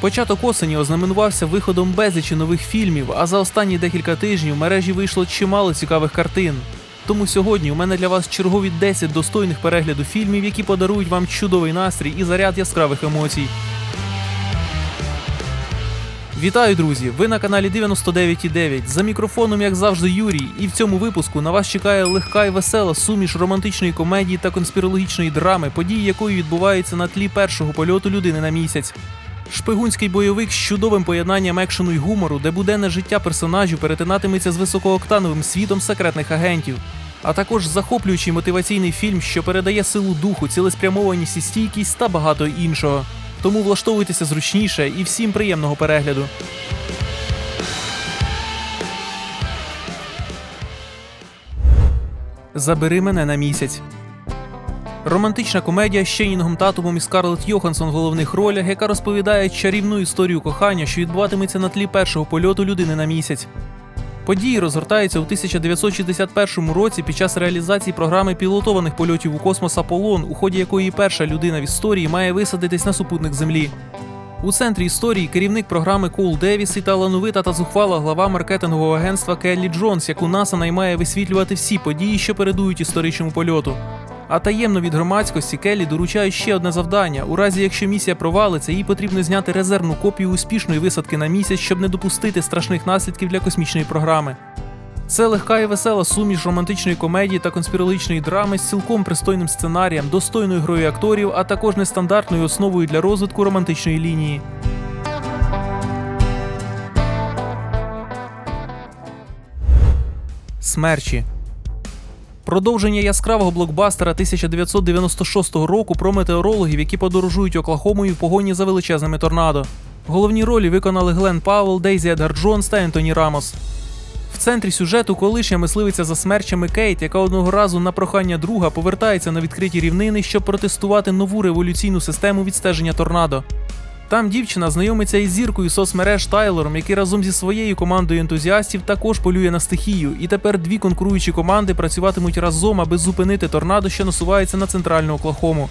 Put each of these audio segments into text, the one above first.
Початок осені ознаменувався виходом безлічі нових фільмів, а за останні декілька тижнів в мережі вийшло чимало цікавих картин. Тому сьогодні у мене для вас чергові 10 достойних перегляду фільмів, які подарують вам чудовий настрій і заряд яскравих емоцій. Вітаю, друзі! Ви на каналі 99.9. За мікрофоном, як завжди, Юрій. І в цьому випуску на вас чекає легка і весела суміш романтичної комедії та конспірологічної драми, події якої відбуваються на тлі першого польоту людини на місяць. Шпигунський бойовик з чудовим поєднанням екшену й гумору, де буденне життя персонажів перетинатиметься з високооктановим світом секретних агентів. А також захоплюючий мотиваційний фільм, що передає силу духу, цілеспрямованість і стійкість та багато іншого. Тому влаштовуйтеся зручніше і всім приємного перегляду. Забери мене на місяць. Романтична комедія з Ченінгом Татумом і Скарлетт Йоханссон в головних ролях, яка розповідає чарівну історію кохання, що відбуватиметься на тлі першого польоту людини на місяць. Події розгортаються у 1961 році під час реалізації програми пілотованих польотів у космос Аполлон, у ході якої перша людина в історії має висадитись на супутник Землі. У центрі історії керівник програми Коул Девіс і талановита та зухвала глава маркетингового агентства Келлі Джонс, яку НАСА наймає висвітлювати всі події, що передують історичному польоту. А таємно від громадськості Келлі доручають ще одне завдання. У разі якщо місія провалиться, їй потрібно зняти резервну копію успішної висадки на місяць, щоб не допустити страшних наслідків для космічної програми. Це легка і весела суміш романтичної комедії та конспірологічної драми з цілком пристойним сценарієм, достойною грою акторів, а також нестандартною основою для розвитку романтичної лінії. Смерчі Продовження яскравого блокбастера 1996 року про метеорологів, які подорожують Оклахомою в погоні за величезними торнадо. Головні ролі виконали Глен Пауэлл, Дейзі Едгар Джонс та Ентоні Рамос. В центрі сюжету колишня мисливиця за смерчами Кейт, яка одного разу на прохання друга повертається на відкриті рівнини, щоб протестувати нову революційну систему відстеження торнадо. Там дівчина знайомиться із зіркою соцмереж Тайлором, який разом зі своєю командою ентузіастів також полює на стихію. І тепер дві конкуруючі команди працюватимуть разом, аби зупинити торнадо, що насувається на центральну Оклахому.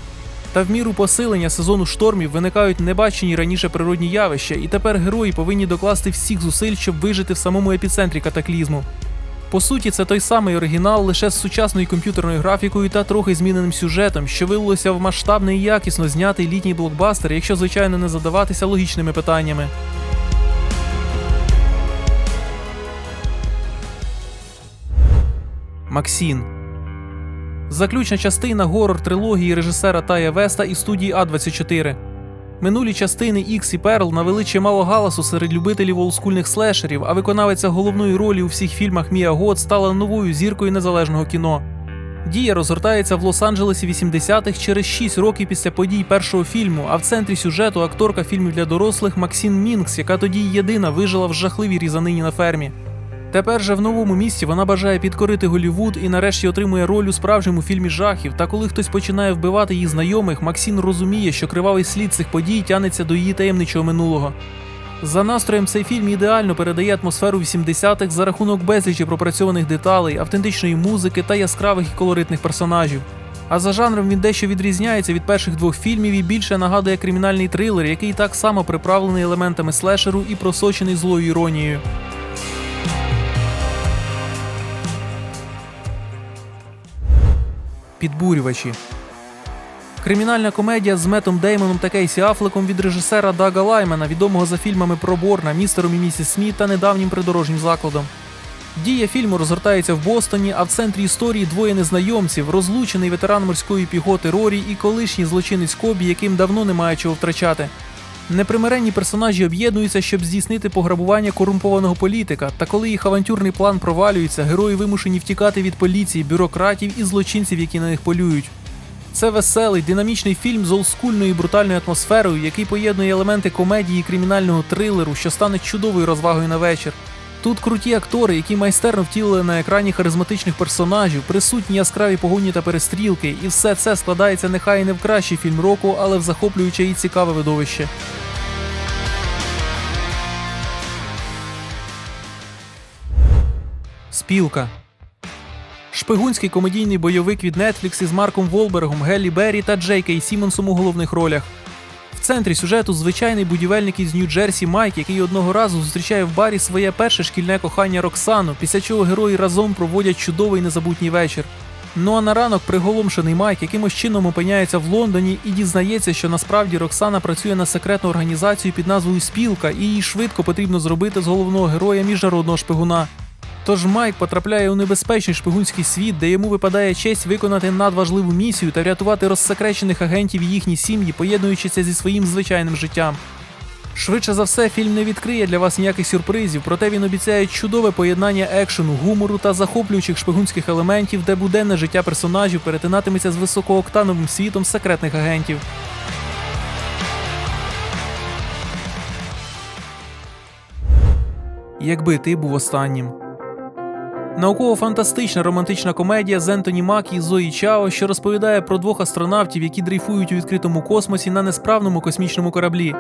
Та в міру посилення сезону штормів виникають небачені раніше природні явища, і тепер герої повинні докласти всіх зусиль, щоб вижити в самому епіцентрі катаклізму. По суті, це той самий оригінал, лише з сучасною комп'ютерною графікою та трохи зміненим сюжетом, що вилилося в масштабний і якісно знятий літній блокбастер, якщо звичайно не задаватися логічними питаннями. Максін Заключна частина горор трилогії режисера Тая Веста і студії А24. Минулі частини Ікс і Перл навели чимало галасу серед любителів олдскульних слешерів, а виконавиця головної ролі у всіх фільмах Мія Гот стала новою зіркою незалежного кіно. Дія розгортається в Лос-Анджелесі 80-х через 6 років після подій першого фільму, а в центрі сюжету акторка фільмів для дорослих Максін Мінкс, яка тоді єдина вижила в жахливій різанині на фермі. Тепер же в новому місті вона бажає підкорити Голівуд і нарешті отримує роль у справжньому фільмі жахів. Та коли хтось починає вбивати її знайомих, Максін розуміє, що кривавий слід цих подій тянеться до її таємничого минулого. За настроєм цей фільм ідеально передає атмосферу 80-х за рахунок безлічі пропрацьованих деталей, автентичної музики та яскравих і колоритних персонажів. А за жанром він дещо відрізняється від перших двох фільмів і більше нагадує кримінальний трилер, який так само приправлений елементами слешеру і просочений злою іронією. Підбурювачі. Кримінальна комедія з Метом Деймоном та Кейсі Афлеком від режисера Дага Лаймена, відомого за фільмами про Борна, містером і місіс Сміт та недавнім придорожнім закладом. Дія фільму розгортається в Бостоні, а в центрі історії двоє незнайомців, розлучений ветеран морської піхоти Рорі і колишній злочинець Кобі, яким давно немає чого втрачати. Непримиренні персонажі об'єднуються, щоб здійснити пограбування корумпованого політика. Та коли їх авантюрний план провалюється, герої вимушені втікати від поліції, бюрократів і злочинців, які на них полюють. Це веселий, динамічний фільм з олдскульною і брутальною атмосферою, який поєднує елементи комедії і кримінального трилеру, що стане чудовою розвагою на вечір. Тут круті актори, які майстерно втілили на екрані харизматичних персонажів, присутні яскраві погоні та перестрілки, і все це складається нехай і не в кращий фільм року, але в захоплююче і цікаве видовище. Спілка. Шпигунський комедійний бойовик від Netflix із Марком Волбергом, Геллі Беррі та Джей Кей Сімонсом у головних ролях. Центрі сюжету звичайний будівельник із Нью-Джерсі Майк, який одного разу зустрічає в барі своє перше шкільне кохання Роксану, після чого герої разом проводять чудовий незабутній вечір. Ну а на ранок приголомшений Майк якимось чином опиняється в Лондоні і дізнається, що насправді Роксана працює на секретну організацію під назвою Спілка, і їй швидко потрібно зробити з головного героя міжнародного шпигуна. Тож Майк потрапляє у небезпечний шпигунський світ, де йому випадає честь виконати надважливу місію та врятувати розсекречених агентів і їхні сім'ї, поєднуючися зі своїм звичайним життям. Швидше за все, фільм не відкриє для вас ніяких сюрпризів, проте він обіцяє чудове поєднання екшену, гумору та захоплюючих шпигунських елементів, де буденне життя персонажів перетинатиметься з високооктановим світом секретних агентів. Якби ти був останнім. Науково-фантастична романтична комедія з Ентоні Мак і Зої Чао, що розповідає про двох астронавтів, які дрейфують у відкритому космосі на несправному космічному кораблі.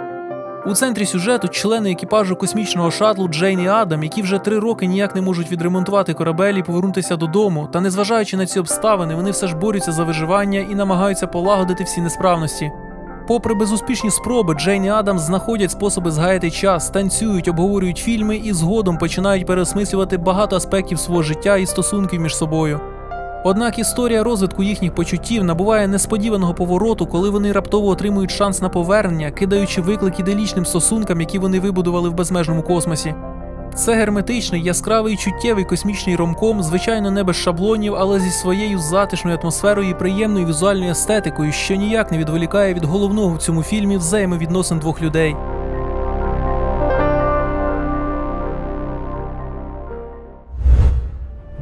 У центрі сюжету члени екіпажу космічного шатлу Джейн і Адам, які вже три роки ніяк не можуть відремонтувати корабель і повернутися додому. Та незважаючи на ці обставини, вони все ж борються за виживання і намагаються полагодити всі несправності. Попри безуспішні спроби, Джейн і Адам знаходять способи згаяти час, танцюють, обговорюють фільми і згодом починають переосмислювати багато аспектів свого життя і стосунків між собою. Однак історія розвитку їхніх почуттів набуває несподіваного повороту, коли вони раптово отримують шанс на повернення, кидаючи виклик іделічним стосункам, які вони вибудували в безмежному космосі. Це герметичний, яскравий чуттєвий космічний ромком, звичайно, не без шаблонів, але зі своєю затишною атмосферою і приємною візуальною естетикою, що ніяк не відволікає від головного в цьому фільмі взаємовідносин двох людей.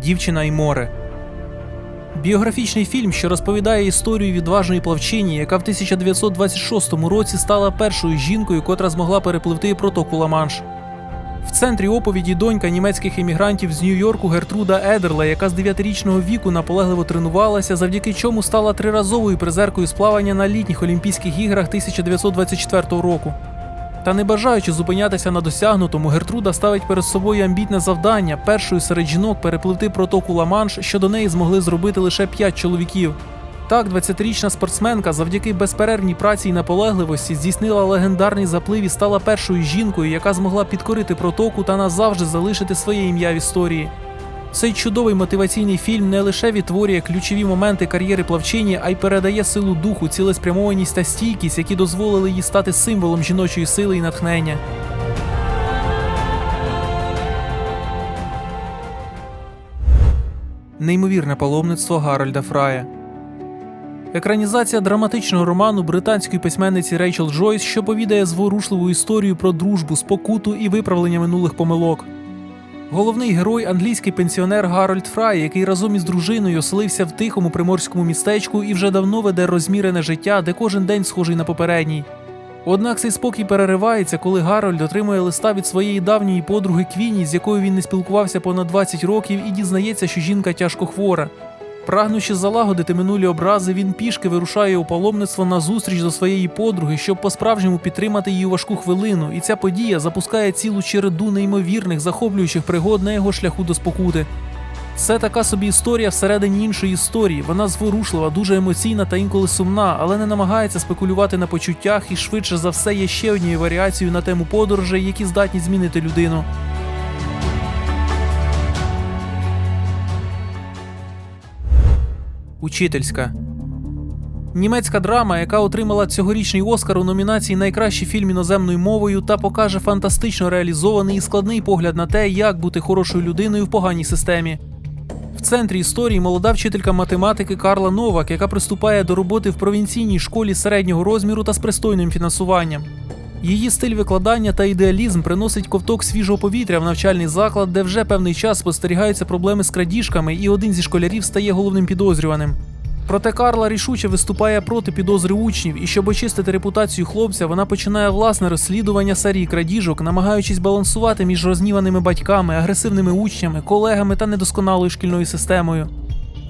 Дівчина і море. Біографічний фільм, що розповідає історію відважної плавчині, яка в 1926 році стала першою жінкою, котра змогла перепливти протоку Ла-Манш. В центрі оповіді донька німецьких емігрантів з Нью-Йорку Гертруда Едерла, яка з 9-річного віку наполегливо тренувалася, завдяки чому стала триразовою призеркою з плавання на літніх Олімпійських іграх 1924 року. Та не бажаючи зупинятися на досягнутому, Гертруда ставить перед собою амбітне завдання першою серед жінок перепливти протоку Ла-Манш, що до неї змогли зробити лише 5 чоловіків. Так, 20-річна спортсменка завдяки безперервній праці і наполегливості здійснила легендарний заплив і стала першою жінкою, яка змогла підкорити протоку та назавжди залишити своє ім'я в історії. Цей чудовий мотиваційний фільм не лише відтворює ключові моменти кар'єри плавчині, а й передає силу духу, цілеспрямованість та стійкість, які дозволили їй стати символом жіночої сили і натхнення. Неймовірне паломництво Гарольда Фрая. Екранізація драматичного роману британської письменниці Рейчел Джойс, що повідає зворушливу історію про дружбу, спокуту і виправлення минулих помилок. Головний герой англійський пенсіонер Гарольд Фрай, який разом із дружиною оселився в тихому приморському містечку і вже давно веде розмірене життя, де кожен день схожий на попередній. Однак цей спокій переривається, коли Гарольд отримує листа від своєї давньої подруги Квіні, з якою він не спілкувався понад 20 років, і дізнається, що жінка тяжко хвора. Прагнучи залагодити минулі образи, він пішки вирушає у паломництво на зустріч до своєї подруги, щоб по-справжньому підтримати її важку хвилину. І ця подія запускає цілу череду неймовірних, захоплюючих пригод на його шляху до спокути. Це така собі історія всередині іншої історії. Вона зворушлива, дуже емоційна та інколи сумна, але не намагається спекулювати на почуттях і швидше за все є ще однією варіацією на тему подорожей, які здатні змінити людину. Учительська. Німецька драма, яка отримала цьогорічний Оскар у номінації Найкращий фільм іноземною мовою та покаже фантастично реалізований і складний погляд на те, як бути хорошою людиною в поганій системі. В центрі історії молода вчителька математики Карла Новак, яка приступає до роботи в провінційній школі середнього розміру та з пристойним фінансуванням. Її стиль викладання та ідеалізм приносить ковток свіжого повітря в навчальний заклад, де вже певний час спостерігаються проблеми з крадіжками, і один зі школярів стає головним підозрюваним. Проте Карла рішуче виступає проти підозри учнів, і щоб очистити репутацію хлопця, вона починає власне розслідування серії крадіжок, намагаючись балансувати між розніваними батьками, агресивними учнями, колегами та недосконалою шкільною системою.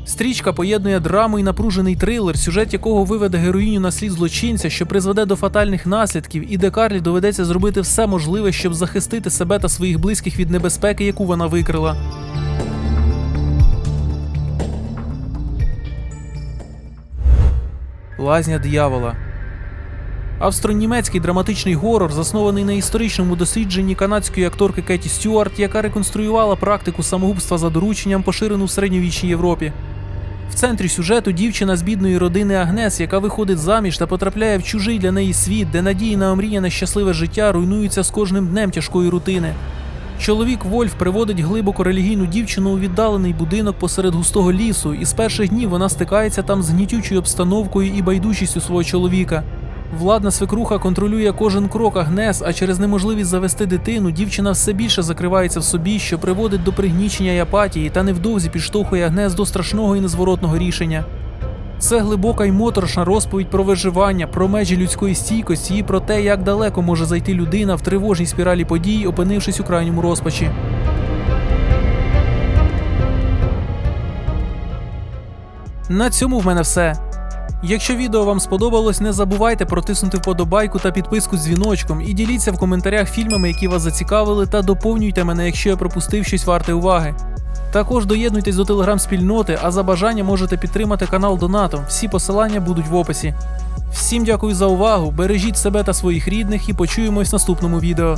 Стрічка поєднує драму і напружений трилер, сюжет якого виведе героїню на слід злочинця, що призведе до фатальних наслідків, і де Карлі доведеться зробити все можливе, щоб захистити себе та своїх близьких від небезпеки, яку вона викрила. Лазня диявола. Австро-німецький драматичний горор, заснований на історичному дослідженні канадської акторки Кеті Стюарт, яка реконструювала практику самогубства за дорученням, поширену в середньовічній Європі. В центрі сюжету дівчина з бідної родини Агнес, яка виходить заміж та потрапляє в чужий для неї світ, де надії на омріяне щасливе життя руйнуються з кожним днем тяжкої рутини. Чоловік Вольф приводить глибоко релігійну дівчину у віддалений будинок посеред густого лісу, і з перших днів вона стикається там з гнітючою обстановкою і байдужістю свого чоловіка. Владна свекруха контролює кожен крок Агнес, а через неможливість завести дитину дівчина все більше закривається в собі, що приводить до пригнічення й апатії та невдовзі підштовхує Агнес до страшного і незворотного рішення. Це глибока й моторошна розповідь про виживання, про межі людської стійкості і про те, як далеко може зайти людина в тривожній спіралі подій, опинившись у крайньому розпачі. На цьому в мене все. Якщо відео вам сподобалось, не забувайте протиснути вподобайку та підписку з дзвіночком і діліться в коментарях фільмами, які вас зацікавили, та доповнюйте мене, якщо я пропустив щось варте уваги. Також доєднуйтесь до телеграм-спільноти, а за бажання можете підтримати канал Донатом. Всі посилання будуть в описі. Всім дякую за увагу, бережіть себе та своїх рідних і почуємось в наступному відео.